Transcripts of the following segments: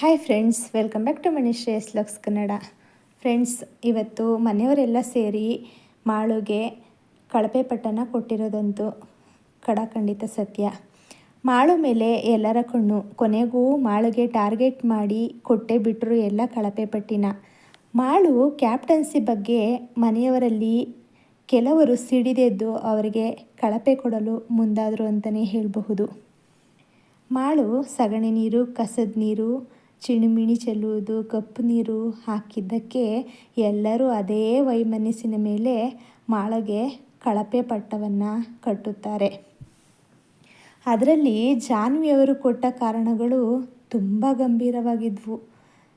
Hi friends welcome back to Manishreyas Lux Kannada friends ಇವತ್ತು ಮನೆಯವರೆಲ್ಲ ಸೇರಿ ಮಾಳುಗೆ ಕಳಪೆ ಕೊಟ್ಟಿರೋದಂತು ಕೊಟ್ಟಿರೋದಂತೂ ಕಡಖಂಡಿತ ಸತ್ಯ. ಮಾಳು ಮೇಲೆ ಎಲ್ಲರ ಕಣ್ಣು, ಕೊನೆಗೂ ಮಾಳುಗೆ ಟಾರ್ಗೆಟ್ ಮಾಡಿ ಕೊಟ್ಟೆ ಬಿಟ್ಟರು ಎಲ್ಲ ಕಳಪೆ ಪಟ್ಟಿನ. ಮಾಳು ಕ್ಯಾಪ್ಟನ್ಸಿ ಬಗ್ಗೆ ಮನೆಯವರಲ್ಲಿ ಕೆಲವರು ಸಿಡಿದೆದ್ದು ಅವರಿಗೆ ಕಳಪೆ ಕೊಡಲು ಮುಂದಾದರು ಅಂತಲೇ ಹೇಳಬಹುದು. ಮಾಳು ಸಗಣಿ ನೀರು, ಕಸದ ನೀರು ಚಿಣಿಮಿಣಿ ಚೆಲ್ಲುವುದು, ಕಪ್ಪು ನೀರು ಹಾಕಿದ್ದಕ್ಕೆ ಎಲ್ಲರೂ ಅದೇ ವೈಮನಸ್ಸಿನ ಮೇಲೆ ಮಾಳಗೆ ಕಳಪೆ ಪಟ್ಟವನ್ನು ಕಟ್ಟುತ್ತಾರೆ. ಅದರಲ್ಲಿ ಜಾನ್ವಿಯವರು ಕೊಟ್ಟ ಕಾರಣಗಳು ತುಂಬ ಗಂಭೀರವಾಗಿದ್ವು.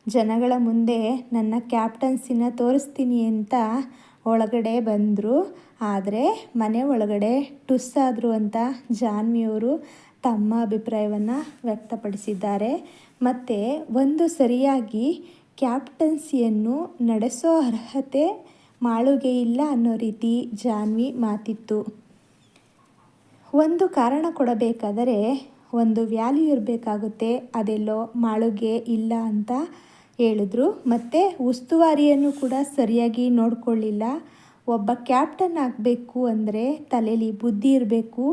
ಜನಗಳ ಮುಂದೆ ನನ್ನ ಕ್ಯಾಪ್ಟನ್ಸಿನ ತೋರಿಸ್ತೀನಿ ಅಂತ ಒಳಗಡೆ ಬಂದರು. ಆದರೆ ಮನೆ ಒಳಗಡೆ ಟುಸ್ಸಾದರು ಅಂತ ಜಾನ್ವಿಯವರು ತಮ್ಮ ಅಭಿಪ್ರಾಯವನ್ನು ವ್ಯಕ್ತಪಡಿಸಿದ್ದಾರೆ. ಮತ್ತು ಒಂದು ಸರಿಯಾಗಿ ಕ್ಯಾಪ್ಟನ್ಸಿಯನ್ನು ನಡೆಸೋ ಅರ್ಹತೆ ಮಾಳುಗೆ ಇಲ್ಲ ಅನ್ನೋ ರೀತಿ ಜಾನ್ವಿ ಮಾತಿತ್ತು. ಒಂದು ಕಾರಣ ಕೊಡಬೇಕಾದರೆ ಒಂದು ವ್ಯಾಲ್ಯೂ ಇರಬೇಕಾಗುತ್ತೆ, ಅದೆಲ್ಲೋ ಮಾಳುಗೆ ಇಲ್ಲ ಅಂತ ಹೇಳಿದ್ರು. ಮತ್ತು ಉಸ್ತುವಾರಿಯನ್ನು ಕೂಡ ಸರಿಯಾಗಿ ನೋಡಿಕೊಳ್ಳಿಲ್ಲ. ಒಬ್ಬ ಕ್ಯಾಪ್ಟನ್ ಆಗಬೇಕು ಅಂದರೆ ತಲೆಯಲ್ಲಿ ಬುದ್ಧಿ ಇರಬೇಕು.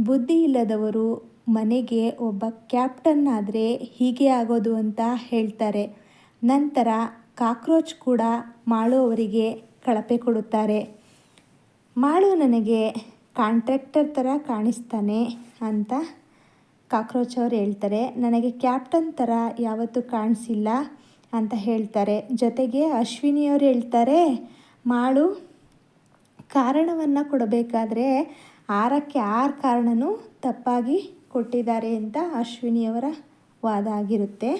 ಬುದ್ಧಿ ಇಲ್ಲದವರು ಮನೆಗೆ ಒಬ್ಬ ಕ್ಯಾಪ್ಟನ್ ಆದರೆ ಹೀಗೆ ಆಗೋದು ಅಂತ ಹೇಳ್ತಾರೆ. ನಂತರ ಕಾಕ್ರೋಚ್ ಕೂಡ ಮಾಳು ಅವರಿಗೆ ಕಳಪೆ ಕೊಡುತ್ತಾರೆ. ಮಾಳು ನನಗೆ ಕಾಂಟ್ರಾಕ್ಟರ್ ಥರ ಕಾಣಿಸ್ತಾನೆ ಅಂತ ಕಾಕ್ರೋಚ್ ಅವರು ಹೇಳ್ತಾರೆ. ನನಗೆ ಕ್ಯಾಪ್ಟನ್ ಥರ ಯಾವತ್ತೂ ಕಾಣಿಸಿಲ್ಲ ಅಂತ ಹೇಳ್ತಾರೆ. ಜೊತೆಗೆ ಅಶ್ವಿನಿಯವರು ಹೇಳ್ತಾರೆ, ಮಾಳು, ಕಾರಣವನ್ನು ಕೊಡಬೇಕಾದ್ರೆ ಆರಕ್ಕೆ ಆರು ಕಾರಣನೂ ತಪ್ಪಾಗಿ ಕೊಟ್ಟಿದ್ದಾರೆ ಅಂತ ಅಶ್ವಿನಿಯವರ ವಾದ ಆಗಿರುತ್ತೆ.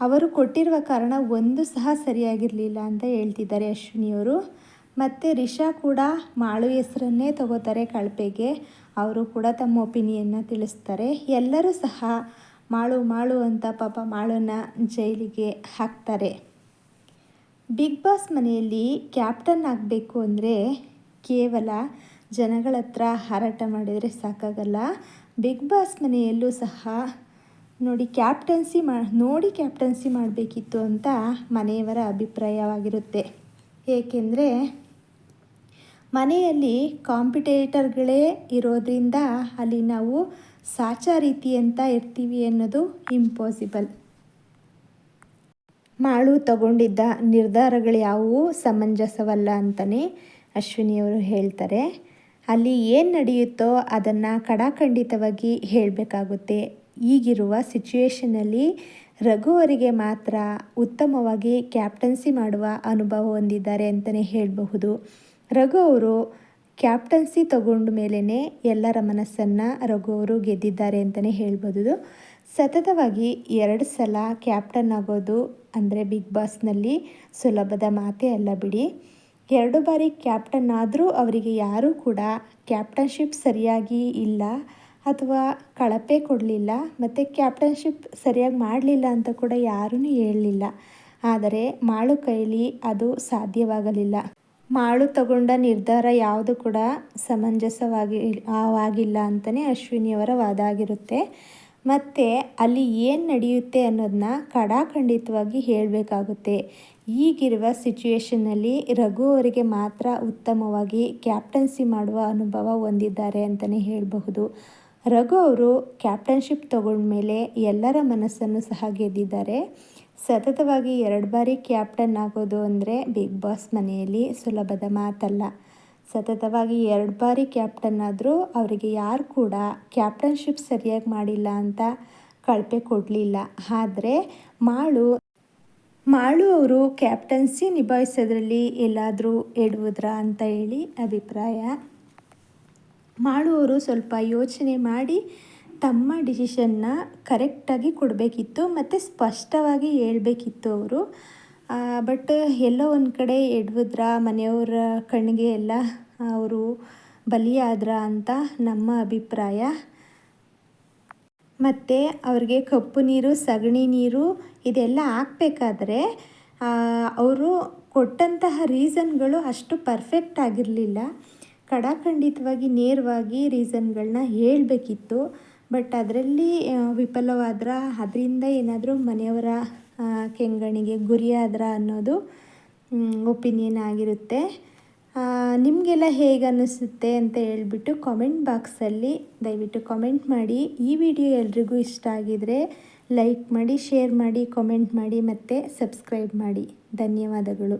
ಅವರು ಕೊಟ್ಟಿರುವ ಕಾರಣ ಒಂದು ಸಹ ಸರಿಯಾಗಿರಲಿಲ್ಲ ಅಂತ ಹೇಳ್ತಿದ್ದಾರೆ ಅಶ್ವಿನಿಯವರು. ಮತ್ತು ರಿಷಾ ಕೂಡ ಮಾಳು ಹೆಸರನ್ನೇ ತಗೋತಾರೆ ಕಳಪೆಗೆ. ಅವರು ಕೂಡ ತಮ್ಮ ಒಪಿನಿಯನ್ನ ತಿಳಿಸ್ತಾರೆ. ಎಲ್ಲರೂ ಸಹ ಮಾಳು ಮಾಳು ಅಂತ ಪಾಪ ಮಾಳನ್ನ ಜೈಲಿಗೆ ಹಾಕ್ತಾರೆ. ಬಿಗ್ ಬಾಸ್ ಮನೆಯಲ್ಲಿ ಕ್ಯಾಪ್ಟನ್ ಆಗಬೇಕು ಅಂದರೆ ಕೇವಲ ಜನಗಳ ಹತ್ರ ಹಾರಾಟ ಮಾಡಿದರೆ ಸಾಕಾಗಲ್ಲ. ಬಿಗ್ ಬಾಸ್ ಮನೆಯಲ್ಲೂ ಸಹ ನೋಡಿ ಕ್ಯಾಪ್ಟನ್ಸಿ ಮಾ, ನೋಡಿ ಕ್ಯಾಪ್ಟನ್ಸಿ ಮಾಡಬೇಕಿತ್ತು ಅಂತ ಮನೆಯವರ ಅಭಿಪ್ರಾಯವಾಗಿರುತ್ತೆ. ಏಕೆಂದರೆ ಮನೆಯಲ್ಲಿ ಕಾಂಪಿಟೇಟರ್ಗಳೇ ಇರೋದ್ರಿಂದ ಅಲ್ಲಿ ನಾವು ಸಾಚಾ ರೀತಿ ಅಂತ ಇರ್ತೀವಿ ಅನ್ನೋದು ಇಂಪಾಸಿಬಲ್ ಮಾಳು ತಗೊಂಡಿದ್ದ ನಿರ್ಧಾರಗಳು ಯಾವುವು ಸಮಂಜಸವಲ್ಲ ಅಂತಲೇ ಅಶ್ವಿನಿಯವರು ಹೇಳ್ತಾರೆ. ಅಲ್ಲಿ ಏನು ನಡೆಯುತ್ತೋ ಅದನ್ನು ಕಡಾಖಂಡಿತವಾಗಿ ಹೇಳಬೇಕಾಗುತ್ತೆ. ಈಗಿರುವ ಸಿಚುವೇಷನಲ್ಲಿ ರಘು ಅವರಿಗೆ ಮಾತ್ರ ಉತ್ತಮವಾಗಿ ಕ್ಯಾಪ್ಟನ್ಸಿ ಮಾಡುವ ಅನುಭವ ಹೊಂದಿದ್ದಾರೆ ಅಂತಲೇ ಹೇಳಬಹುದು. ರಘು ಅವರು ಕ್ಯಾಪ್ಟನ್ಸಿ ತಗೊಂಡ ಮೇಲೇ ಎಲ್ಲರ ಮನಸ್ಸನ್ನು ರಘು ಅವರು ಗೆದ್ದಿದ್ದಾರೆ ಅಂತಲೇ ಹೇಳ್ಬೋದು ಸತತವಾಗಿ ಎರಡು ಸಲ ಕ್ಯಾಪ್ಟನ್ ಆಗೋದು ಅಂದರೆ ಬಿಗ್ ಬಾಸ್ನಲ್ಲಿ ಸುಲಭದ ಮಾತೇ ಅಲ್ಲ ಬಿಡಿ. ಎರಡು ಬಾರಿ ಕ್ಯಾಪ್ಟನ್ ಆದರೂ ಅವರಿಗೆ ಯಾರೂ ಕೂಡ ಕ್ಯಾಪ್ಟನ್ಶಿಪ್ ಸರಿಯಾಗಿ ಇಲ್ಲ ಅಥವಾ ಕಳಪೆ ಕೊಡಲಿಲ್ಲ ಮತ್ತು ಕ್ಯಾಪ್ಟನ್ಶಿಪ್ ಸರಿಯಾಗಿ ಮಾಡಲಿಲ್ಲ ಅಂತ ಕೂಡ ಯಾರೂ ಹೇಳಲಿಲ್ಲ. ಆದರೆ ಮಾಳು ಕೈಲಿ ಅದು ಸಾಧ್ಯವಾಗಲಿಲ್ಲ. ಮಾಳು ತಗೊಂಡ ನಿರ್ಧಾರ ಯಾವುದು ಕೂಡ ಸಮಂಜಸವಾಗಿ ಆಗಿಲ್ಲ ಅಂತಲೇ ಅಶ್ವಿನಿಯವರ ವಾದ ಆಗಿರುತ್ತೆ. ಮತ್ತು ಅಲ್ಲಿ ಏನು ನಡೆಯುತ್ತೆ ಅನ್ನೋದನ್ನ ಕಡಾಖಂಡಿತವಾಗಿ ಹೇಳಬೇಕಾಗುತ್ತೆ. ಈಗಿರುವ ಸಿಚುವೇಷನ್ನಲ್ಲಿ ರಘು ಅವರಿಗೆ ಮಾತ್ರ ಉತ್ತಮವಾಗಿ ಕ್ಯಾಪ್ಟನ್ಸಿ ಮಾಡುವ ಅನುಭವ ಹೊಂದಿದ್ದಾರೆ ಅಂತಲೇ ಹೇಳಬಹುದು. ರಘು ಅವರು ಕ್ಯಾಪ್ಟನ್ಶಿಪ್ ತಗೊಂಡ್ಮೇಲೆ ಎಲ್ಲರ ಮನಸ್ಸನ್ನು ಸಹ ಗೆದ್ದಿದ್ದಾರೆ. ಸತತವಾಗಿ ಎರಡು ಬಾರಿ ಕ್ಯಾಪ್ಟನ್ ಆಗೋದು ಅಂದರೆ ಬಿಗ್ ಬಾಸ್ ಮನೆಯಲ್ಲಿ ಸುಲಭದ ಮಾತಲ್ಲ. ಸತತವಾಗಿ ಎರಡು ಬಾರಿ ಕ್ಯಾಪ್ಟನ್ ಆದರೂ ಅವರಿಗೆ ಯಾರು ಕೂಡ ಕ್ಯಾಪ್ಟನ್ಶಿಪ್ ಸರಿಯಾಗಿ ಮಾಡಿಲ್ಲ ಅಂತ ಕಳಪೆ ಕೊಡಲಿಲ್ಲ. ಆದರೆ ಮಾಳು ಮಾಳು ಅವರು ಕ್ಯಾಪ್ಟನ್ಸಿ ನಿಭಾಯಿಸೋದ್ರಲ್ಲಿ ಎಲ್ಲಾದರೂ ಎಡುವುದ್ರ ಅಂತ ಹೇಳಿ ಅಭಿಪ್ರಾಯ. ಮಾಳು ಅವರು ಸ್ವಲ್ಪ ಯೋಚನೆ ಮಾಡಿ ತಮ್ಮ ಡಿಸಿಷನ್ನ ಕರೆಕ್ಟಾಗಿ ಕೊಡಬೇಕಿತ್ತು ಮತ್ತು ಸ್ಪಷ್ಟವಾಗಿ ಹೇಳಬೇಕಿತ್ತು ಅವರು. ಬಟ್ ಎಲ್ಲೋ ಒಂದು ಕಡೆ ಎಡ್ವುದ್ರ, ಮನೆಯವರ ಕಣ್ಣಿಗೆ ಎಲ್ಲ ಅವರು ಬಲಿಯಾದ್ರ ಅಂತ ನಮ್ಮ ಅಭಿಪ್ರಾಯ. ಮತ್ತು ಅವ್ರಿಗೆ ಕಪ್ಪು ನೀರು, ಸಗಣಿ ನೀರು ಇದೆಲ್ಲ ಹಾಕ್ಬೇಕಾದ್ರೆ ಅವರು ಕೊಟ್ಟಂತಹ ರೀಸನ್ಗಳು ಅಷ್ಟು ಪರ್ಫೆಕ್ಟ್ ಆಗಿರಲಿಲ್ಲ. ಕಡಾಖಂಡಿತವಾಗಿ ನೇರವಾಗಿ ರೀಸನ್ಗಳನ್ನ ಹೇಳಬೇಕಿತ್ತು. ಬಟ್ ಅದರಲ್ಲಿ ವಿಫಲವಾದ್ರ, ಅದರಿಂದ ಏನಾದರೂ ಮನೆಯವರ ಕೆಂಗಣಿಗೆ ಗುರಿಯಾದ್ರ ಅನ್ನೋದು ಒಪಿನಿಯನ್ ಆಗಿರುತ್ತೆ. ನಿಮಗೆಲ್ಲ ಹೇಗೆ ಅನ್ನಿಸುತ್ತೆ ಅಂತ ಹೇಳ್ಬಿಟ್ಟು ಕಾಮೆಂಟ್ ಬಾಕ್ಸಲ್ಲಿ ದಯವಿಟ್ಟು ಕಾಮೆಂಟ್ ಮಾಡಿ. ಈ ವಿಡಿಯೋ ಎಲ್ರಿಗೂ ಇಷ್ಟ ಆಗಿದರೆ ಲೈಕ್ ಮಾಡಿ ಶೇರ್ ಮಾಡಿ ಕಾಮೆಂಟ್ ಮಾಡಿ ಮತ್ತು ಸಬ್ಸ್ಕ್ರೈಬ್ ಮಾಡಿ. ಧನ್ಯವಾದಗಳು.